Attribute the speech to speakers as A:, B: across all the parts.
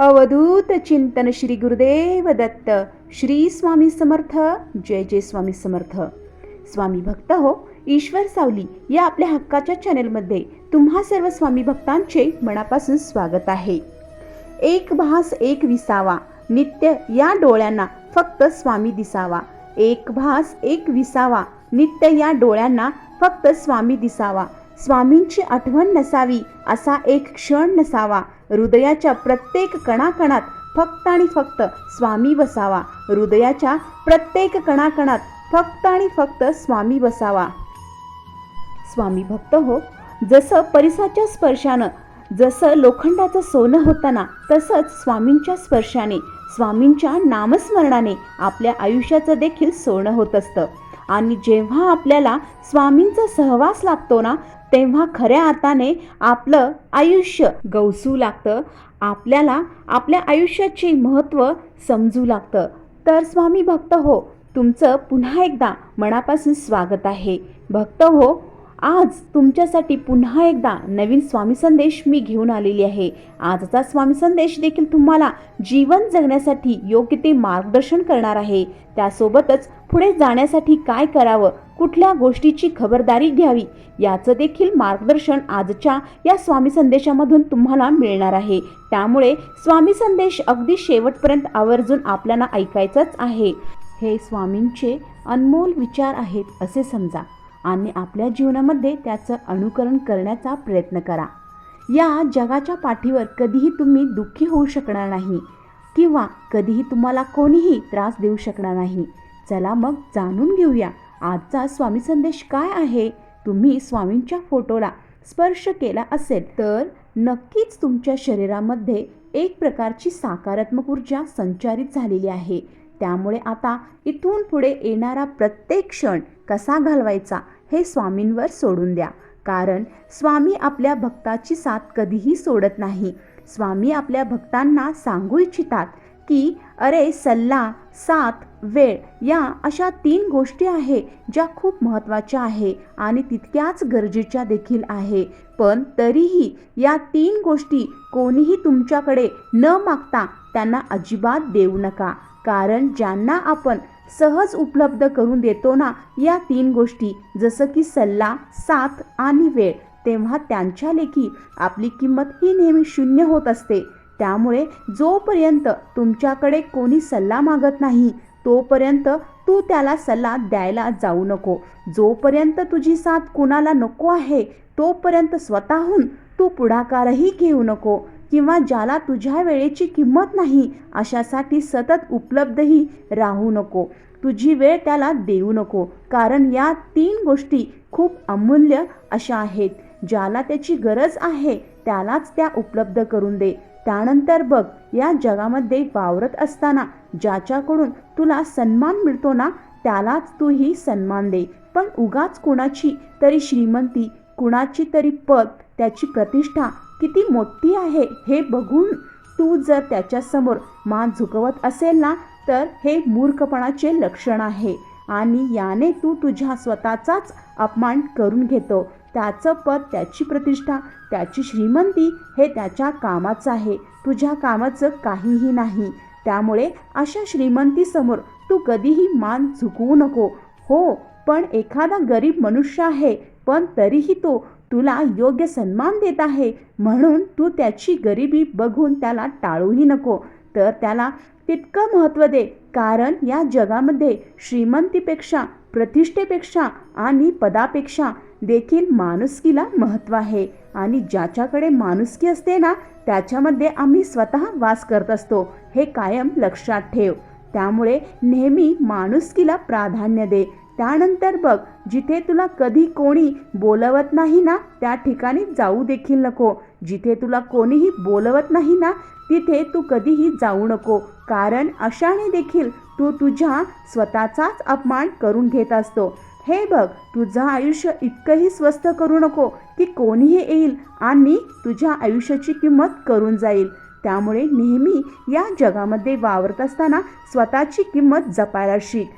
A: अवधूत चिंतन श्री गुरुदेव दत्त. श्री स्वामी समर्थ. जय जय स्वामी समर्थ. स्वामी भक्त हो ईश्वर सावली या आपल्या हक्काच्या चॅनेलमध्ये तुम्हा सर्व स्वामी भक्तांचे मनापासून स्वागत आहे. एक भास एक विसावा नित्य या डोळ्यांना फक्त स्वामी दिसावा. एक भास एक विसावा नित्य या डोळ्यांना फक्त स्वामी दिसावा. स्वामींची आठवण नसावी असा एक क्षण नसावा. हृदयाच्या प्रत्येक कणाकणात फक्त आणि फक्त स्वामी बसावा. हृदयाच्या प्रत्येक कणाकणात फक्त आणि फक्त स्वामी बसावा. स्वामी भक्त हो जसं परिसाच्या स्पर्शानं जसं लोखंडाचं सोनं होताना तसंच स्वामींच्या स्पर्शाने स्वामींच्या नामस्मरणाने आपल्या आयुष्याचं देखील सोनं होत असतं. आणि जेव्हा आपल्याला स्वामींचा सहवास लागतो ना तेव्हा खऱ्या अर्थाने आपलं आयुष्य गवसू लागतं. आपल्याला आपल्या आयुष्याचे महत्त्व समजू लागतं. तर स्वामी भक्त हो तुमचं पुन्हा एकदा मनापासून स्वागत आहे. भक्त हो आज तुमच्यासाठी पुन्हा एकदा नवीन स्वामी संदेश मी घेऊन आलेली आहे. आजचा स्वामी संदेश देखील तुम्हाला जीवन जगण्यासाठी योग्य ते मार्गदर्शन करणार आहे. त्यासोबतच पुढे जाण्यासाठी काय करावं कुठल्या गोष्टीची खबरदारी घ्यावी याचं देखील मार्गदर्शन आजच्या या स्वामी संदेशामधून तुम्हाला मिळणार आहे. त्यामुळे स्वामी संदेश अगदी शेवटपर्यंत आवर्जून आपल्याला ऐकायचंच आहे. हे स्वामींचे अनमोल विचार आहेत असे समजा. आणि आपल्या जीवनामध्ये त्याचं अनुकरण करण्याचा प्रयत्न करा. या जगाच्या पाठीवर कधीही तुम्ही दुःखी होऊ शकणार नाही किंवा कधीही तुम्हाला कोणीही त्रास देऊ शकणार नाही. चला मग जाणून घेऊया आजचा स्वामी संदेश काय आहे? तुम्ही स्वामींच्या फोटोला स्पर्श केला असेल तर नक्कीच तुमच्या शरीरामध्ये एक प्रकारची सकारात्मक ऊर्जा संचारित झालेली आहे. त्यामुळे आता इथून पुढे येणारा प्रत्येक क्षण कसा घालवायचा हे स्वामींवर सोडून द्या. कारण स्वामी आपल्या भक्ताची साथ कधीही सोडत नाही. स्वामी आपल्या भक्तांना सांगू इच्छितात की अरे सल्ला साथ वेळ या अशा तीन गोष्टी आहे ज्या खूप महत्त्वाच्या आहे आणि तितक्याच गरजेच्या देखील आहे. पण तरीही या तीन गोष्टी कोणीही तुमच्याकडे न मागता त्यांना अजिबात देऊ नका. कारण ज्यांना आपण सहज उपलब्ध करून देतो ना या तीन गोष्टी. जसं की सल्ला साथ आणि वेळ. तेव्हा त्यांच्या लेखी आपली किंमत ही नेहमी शून्य होत असते. त्यामुळे जोपर्यंत तुमच्याकडे कोणी सल्ला मागत नाही तोपर्यंत तू त्याला सल्ला द्यायला जाऊ नको. जोपर्यंत तुझी साथ कुणाला नको आहे तोपर्यंत स्वतःहून तू पुढाकारही घेऊ नको. किंवा ज्याला तुझ्या वेळेची किंमत नाही अशासाठी सतत उपलब्धही राहू नको. तुझी वेळ त्याला देऊ नको. कारण या तीन गोष्टी खूप अमूल्य अशा आहेत. ज्याला त्याची गरज आहे त्यालाच त्या उपलब्ध करून दे. त्यानंतर बघ या जगामध्ये वावरत असताना ज्याच्याकडून तुला सन्मान मिळतो ना त्यालाच तूही सन्मान दे. पण उगाच कुणाची तरी श्रीमंती कुणाची तरी पद त्याची प्रतिष्ठा किती मोठी आहे हे बघून तू जर त्याच्यासमोर मान झुकवत असेल ना तर हे मूर्खपणाचे लक्षण आहे. आणि याने तू तुझ्या स्वतःचाच अपमान करून घेतो. त्याचं पद त्याची प्रतिष्ठा त्याची श्रीमंती हे त्याच्या कामाचं आहे. तुझ्या कामाचं काहीही नाही. त्यामुळे अशा श्रीमंतीसमोर तू कधीही मान झुकवू नको. हो पण एखादा गरीब मनुष्य आहे पण तरीही तो तुला योग्य सन्मान देत आहे. म्हणून तू त्याची गरिबी बघून त्याला टाळूही नको. तर त्याला तितकं महत्त्व दे. कारण या जगामध्ये श्रीमंतीपेक्षा प्रतिष्ठेपेक्षा आणि पदापेक्षा देखील माणुसकीला महत्त्व आहे. आणि ज्याच्याकडे माणुसकी असते ना त्याच्यामध्ये आम्ही स्वतः वास करत असतो. हे कायम लक्षात ठेव. त्यामुळे नेहमी माणुसकीला प्राधान्य दे. त्यानंतर बघ जिथे तुला कधी कोणी बोलवत नाही ना त्या ठिकाणी जाऊ देखील नको. जिथे तुला कोणीही बोलवत नाही ना तिथे तू कधीही जाऊ नको. कारण अशाने देखील तू तुझ्या स्वतःचाच अपमान करून घेत असतो. हे बघ तुझं आयुष्य इतकंही स्वस्थ करू नको की कोणीही येईल आणि तुझ्या आयुष्याची किंमत करून जाईल. त्यामुळे नेहमी या जगामध्ये वावरत असताना स्वतःची किंमत जपायला शिक.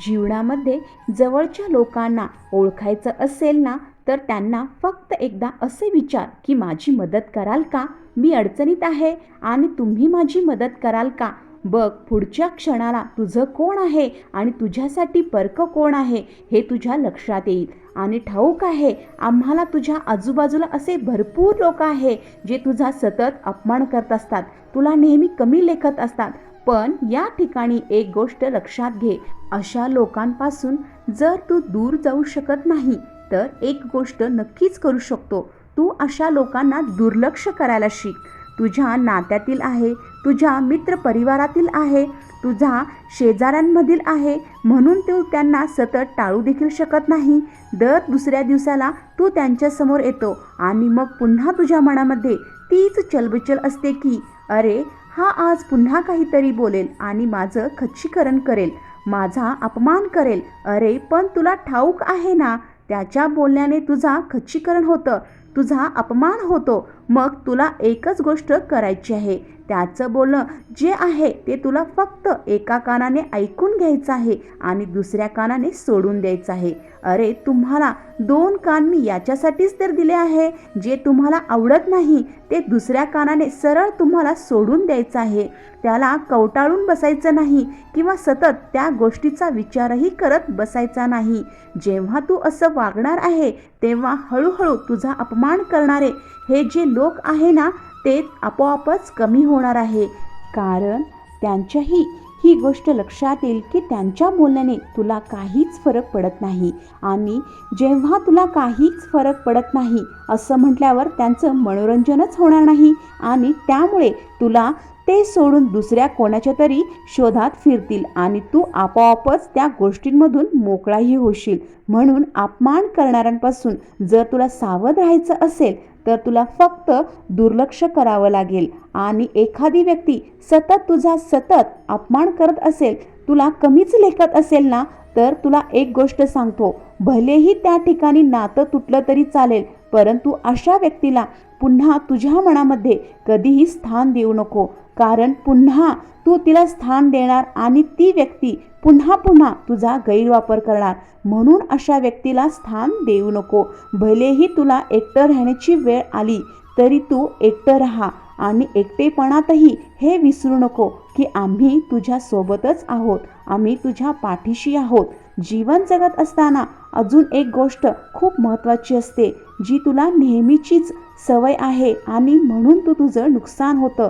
A: जीवनामध्ये जवळच्या लोकांना ओळखायचं असेल ना तर त्यांना फक्त एकदा असे विचार की माझी मदत कराल का? मी अडचणीत आहे आणि तुम्ही माझी मदत कराल का? बघ पुढच्या क्षणाला तुझं कोण आहे आणि तुझ्यासाठी परक कोण आहे हे तुझ्या लक्षात येईल. आणि ठाऊक आहे आम्हाला तुझ्या आजूबाजूला असे भरपूर लोक आहे जे तुझा सतत अपमान करत असतात. तुला नेहमी कमी लेखत असतात. पण या ठिकाणी एक गोष्ट लक्षात घे. अशा लोकांपासून जर तू दूर जाऊ शकत नाही तर एक गोष्ट नक्कीच करू शकतो. तू अशा लोकांना दुर्लक्ष करायला शिक. तुझ्या नात्यातील आहे तुझ्या मित्रपरिवारातील आहे तुझा शेजाऱ्यांमधील आहे म्हणून तू त्यांना सतत टाळू देखील शकत नाही. दर दुसऱ्या दिवसाला तू त्यांच्यासमोर येतो आणि मग पुन्हा तुझ्या मनामध्ये तीच चलबिचल असते की अरे हा आज पुन्हा काहीतरी बोलेल आणि माझं खच्चीकरण करेल. माझा अपमान करेल. अरे पण तुला ठाऊक आहे ना? त्याच्या बोलण्याने तुझा खच्चीकरण होतं. तुझा अपमान होतो. मग तुला एकच गोष्ट करायची आहे. त्याचं बोलणं जे आहे ते तुला फक्त एका कानाने ऐकून घ्यायचं आहे आणि दुसऱ्या कानाने सोडून द्यायचं आहे. अरे तुम्हाला दोन कान मी याच्यासाठीच तर दिले आहे. जे तुम्हाला आवडत नाही ते दुसऱ्या कानाने सरळ तुम्हाला सोडून द्यायचं आहे. त्याला कवटाळून बसायचं नाही किंवा सतत त्या गोष्टीचा विचारही करत बसायचा नाही. जेव्हा तू असं वागणार आहे तेव्हा हळूहळू तुझा अपमान करणारे हे जे लोक आहे ना ते आपोआपच कमी होणार आहे. कारण त्यांच्याही ही गोष्ट लक्षात येईल की त्यांच्या बोलण्याने तुला काहीच फरक पडत नाही. आणि जेव्हा तुला काहीच फरक पडत नाही असं म्हटल्यावर त्यांचं मनोरंजनच होणार नाही. आणि त्यामुळे तुला ते सोडून दुसऱ्या कोणाच्या तरी शोधात फिरतील आणि तू आपोआपच त्या गोष्टींमधून मोकळाही होशील. म्हणून अपमान करणाऱ्यांपासून जर तुला सावध राहायचं असेल तर तुला फक्त दुर्लक्ष करावं लागेल. आणि एखादी व्यक्ती सतत तुझा सतत अपमान करत असेल तुला कमीच लेखत असेल ना तर तुला एक गोष्ट सांगतो. भलेही त्या ठिकाणी नातं तुटलं तरी चालेल परंतु अशा व्यक्तीला पुन्हा तुझ्या मनामध्ये कधीही स्थान देऊ नको. कारण पुन्हा तू तिला स्थान देणार आणि ती व्यक्ती पुन्हा पुन्हा तुझा गैरवापर करणार. म्हणून अशा व्यक्तीला स्थान देऊ नको. भलेही तुला एकटं राहण्याची वेळ आली तरी तू एकटं राहा. आणि एकटेपणातही हे विसरू नको की आम्ही तुझ्यासोबतच आहोत. आम्ही तुझ्या पाठीशी आहोत. जीवन जगत असताना अजून एक गोष्ट खूप महत्त्वाची असते जी तुला नेहमीचीच सवय आहे आणि म्हणून तू तुझं नुकसान होतं.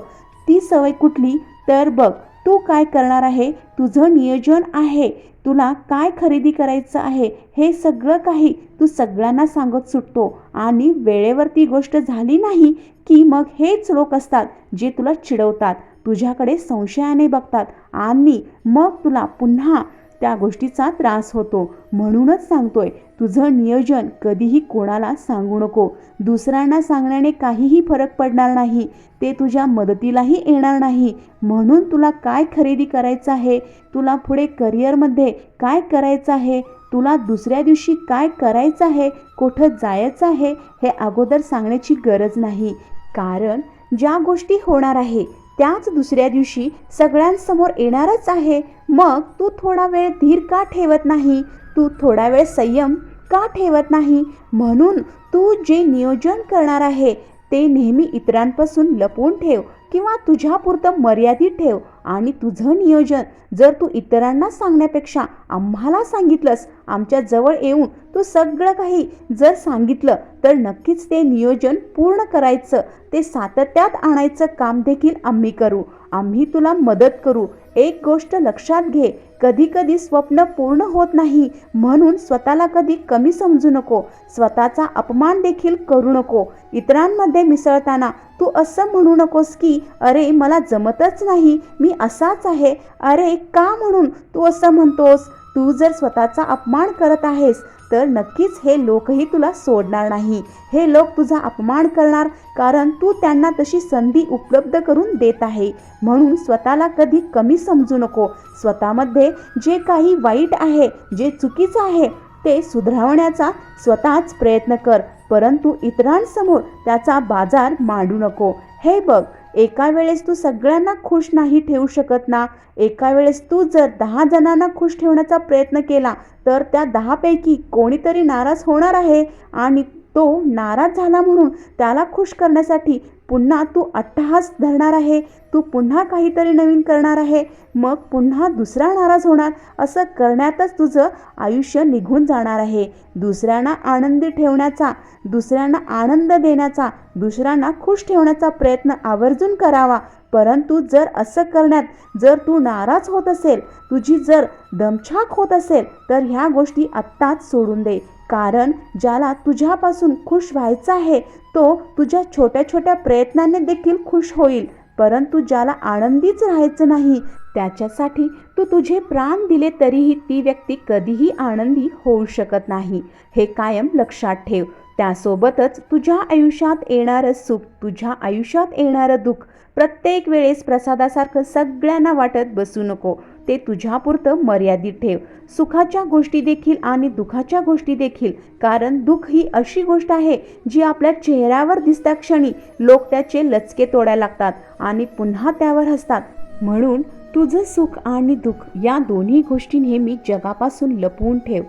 A: ती सवय कुठली? तर बघ तू काय करणार आहे? तुझं नियोजन आहे. तुला काय खरेदी करायचं आहे? हे सगळं काही तू सगळ्यांना सांगत सुटतो. आणि वेळेवर ती गोष्ट झाली नाही की मग हेच लोक असतात जे तुला चिडवतात. तुझ्याकडे संशयाने बघतात. आणि मग तुला पुन्हा त्या गोष्टीचा त्रास होतो. म्हणूनच सांगतोय तुझं नियोजन कधीही कोणाला सांगू नको. दुसऱ्यांना सांगण्याने काहीही फरक पडणार नाही. ते तुझ्या मदतीलाही येणार नाही. म्हणून तुला काय खरेदी करायचं आहे? तुला पुढे करिअरमध्ये काय करायचं आहे? तुला दुसऱ्या दिवशी काय करायचं आहे? कुठं जायचं आहे? हे अगोदर सांगण्याची गरज नाही. कारण ज्या गोष्टी होणार आहे त्याच दुसऱ्या दिवशी सगळ्यांसमोर येणारच आहे. मग तू थोडा वेळ धीर का ठेवत नाही? तू थोडा वेळ संयम का ठेवत नाही? म्हणून तू जे नियोजन करणार आहे ते नेहमी इतरांपासून लपवून ठेव. किंवा तुझ्यापुरतं मर्यादित ठेव आणि तुझं नियोजन जर तू इतरांना सांगण्यापेक्षा आम्हाला सांगितलंस आमच्या जवळ येऊन तू सगळं काही जर सांगितलं तर नक्कीच ते नियोजन पूर्ण करायचं ते सातत्यात आणायचं काम देखील आम्ही करू. आम्ही तुला मदत करू. एक गोष्ट लक्षात घे कधी कधी स्वप्न पूर्ण होत नाही म्हणून स्वतःला कधी कमी समजू नको. स्वतःचा अपमान देखील करू नको. इतरांमध्ये मिसळताना तू असं म्हणू नकोस की अरे मला जमतच नाही मी असाच आहे. अरे का म्हणून तू असं म्हणतोस? तू जर स्वतःचा अपमान करत आहेस तर नक्कीच हे लोकही तुला सोडणार नाही. हे लोक तुझा अपमान करणार कारण तू त्यांना तशी संधी उपलब्ध करून देत आहे. म्हणून स्वतःला कधी कमी समजू नको. स्वतःमध्ये जे काही वाईट आहे जे चुकीचं आहे ते सुधारवण्याचा स्वतःच प्रयत्न कर. परंतु इतरांसमोर त्याचा बाजार मांडू नको. हे बघ एका वेळेस तू सगळ्यांना खुश नाही ठेवू शकत ना? एका वेळेस तू जर दहा जणांना खुश ठेवण्याचा प्रयत्न केला तर त्या दहापैकी कोणीतरी नाराज होणार आहे आणि तो नाराज झाला म्हणून त्याला खुश करण्यासाठी पुन्हा तू अट्टहास धरणार आहे तू पुन्हा काहीतरी नवीन करणार आहे मग पुन्हा दुसरा नाराज होणार असं करण्यातच तुझं आयुष्य निघून जाणार आहे. दुसऱ्यांना आनंदी ठेवण्याचा दुसऱ्यांना आनंद देण्याचा दुसऱ्यांना खुश ठेवण्याचा प्रयत्न आवर्जून करावा. परंतु जर असं करण्यात जर तू नाराज होत असेल तुझी जर दमछाक होत असेल तर ह्या गोष्टी आत्ताच सोडून दे. कारण ज्याला तुझ्यापासून खुश व्हायचं आहे तो तुझ्या छोट्या छोट्या प्रयत्नांनी देखील खुश होईल. परंतु ज्याला आनंदीच राहायचं नाही त्याच्यासाठी तू तुझे प्राण दिले तरीही ती व्यक्ती कधीही आनंदी होऊ शकत नाही. हे कायम लक्षात ठेव. त्यासोबतच तुझ्या आयुष्यात येणारं सुख तुझ्या आयुष्यात येणारं दुःख प्रत्येक वेळेस प्रसादासारखं सगळ्यांना वाटत बसू नको. ते तुझ्यापुरतं मर्यादित ठेव. सुखाच्या गोष्टी देखील आणि दुःखाच्या गोष्टी देखील. कारण दुःख ही अशी गोष्ट आहे जी आपल्या चेहऱ्यावर दिसत्या क्षणी लोक त्याचे लचके तोडायला लागतात आणि पुन्हा त्यावर हसतात. म्हणून तुझं सुख आणि दुःख या दोन्ही गोष्टी नेहमी जगापासून लपवून ठेव.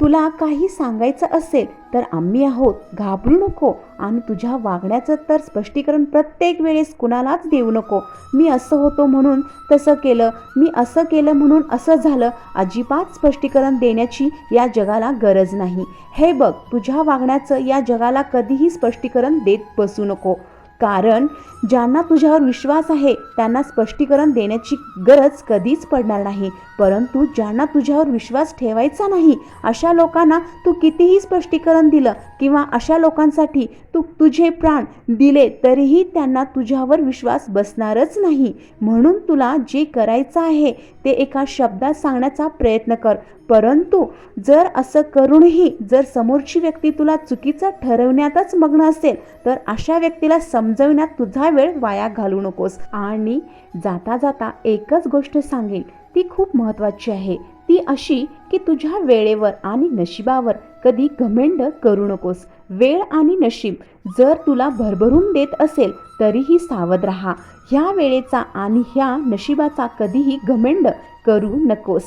A: तुला काही सांगायचं असेल तर आम्ही आहोत. घाबरू नको. आणि तुझ्या वागण्याचं तर स्पष्टीकरण प्रत्येक वेळेस कुणालाच देऊ नको. मी असं होतो म्हणून तसं केलं. मी असं केलं म्हणून असं झालं. अजिबात स्पष्टीकरण देण्याची या जगाला गरज नाही. हे बघ तुझ्या वागण्याचं या जगाला कधीही स्पष्टीकरण देत बसू नको. कारण ज्यांना तुझ्यावर विश्वास आहे त्यांना स्पष्टीकरण देण्याची गरज कधीच पडणार नाही. परंतु ज्यांना तुझ्यावर विश्वास ठेवायचा नाही अशा लोकांना तू कितीही स्पष्टीकरण दिलं किंवा अशा लोकांसाठी तू तुझे प्राण दिले तरीही त्यांना तुझ्यावर विश्वास बसणारच नाही. म्हणून तुला जे करायचं आहे ते एका शब्दात सांगण्याचा प्रयत्न कर. परंतु जर असं करूनही जर समोरची व्यक्ती तुला चुकीचं ठरवण्यातच मग्न असेल तर अशा व्यक्तीला समजवण्यात तुझा वेळ वाया घालू नकोस. आणि जाता जाता एकच गोष्ट सांगेल ती खूप महत्त्वाची आहे. ती अशी की तुझ्या वेळेवर आणि नशिबावर कधी घमेंड करू नकोस. वेळ आणि नशीब जर तुला भरभरून देत असेल तरीही सावध राहा. ह्या वेळेचा आणि ह्या नशिबाचा कधीही घमेंड करू नकोस.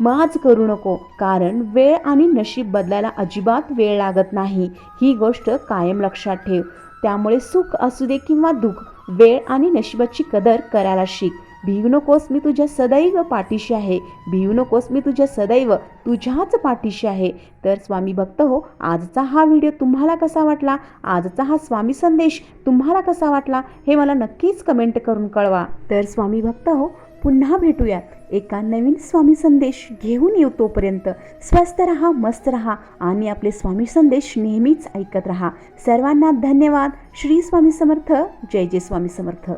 A: माज करू नको कारण वेळ आणि नशीब बदलायला अजिबात वेळ लागत नाही. ही गोष्ट कायम लक्षात ठेव. त्यामुळे सुख असू दे किंवा दुःख वेळ आणि नशिबाची कदर करायला शिक. भिवू नकोस मी तुझ्या सदैव पाठीशी आहे. भिवू नकोस मी तुझ्या सदैव तुझ्याच पाठीशी आहे. तर स्वामी भक्त हो आजचा हा व्हिडिओ तुम्हाला कसा वाटला? आजचा हा स्वामी संदेश तुम्हाला कसा वाटला? हे मला नक्कीच कमेंट करून कळवा. तर स्वामी भक्त हो पुन्हा भेटूयात. एका नवीन स्वामी संदेश घेऊन येऊ तोपर्यंत. स्वस्त रहा मस्त रहा आणि आपले स्वामी संदेश नेहमीच ऐकत रहा. सर्वांना धन्यवाद. श्री स्वामी समर्थ. जय जय स्वामी समर्थ.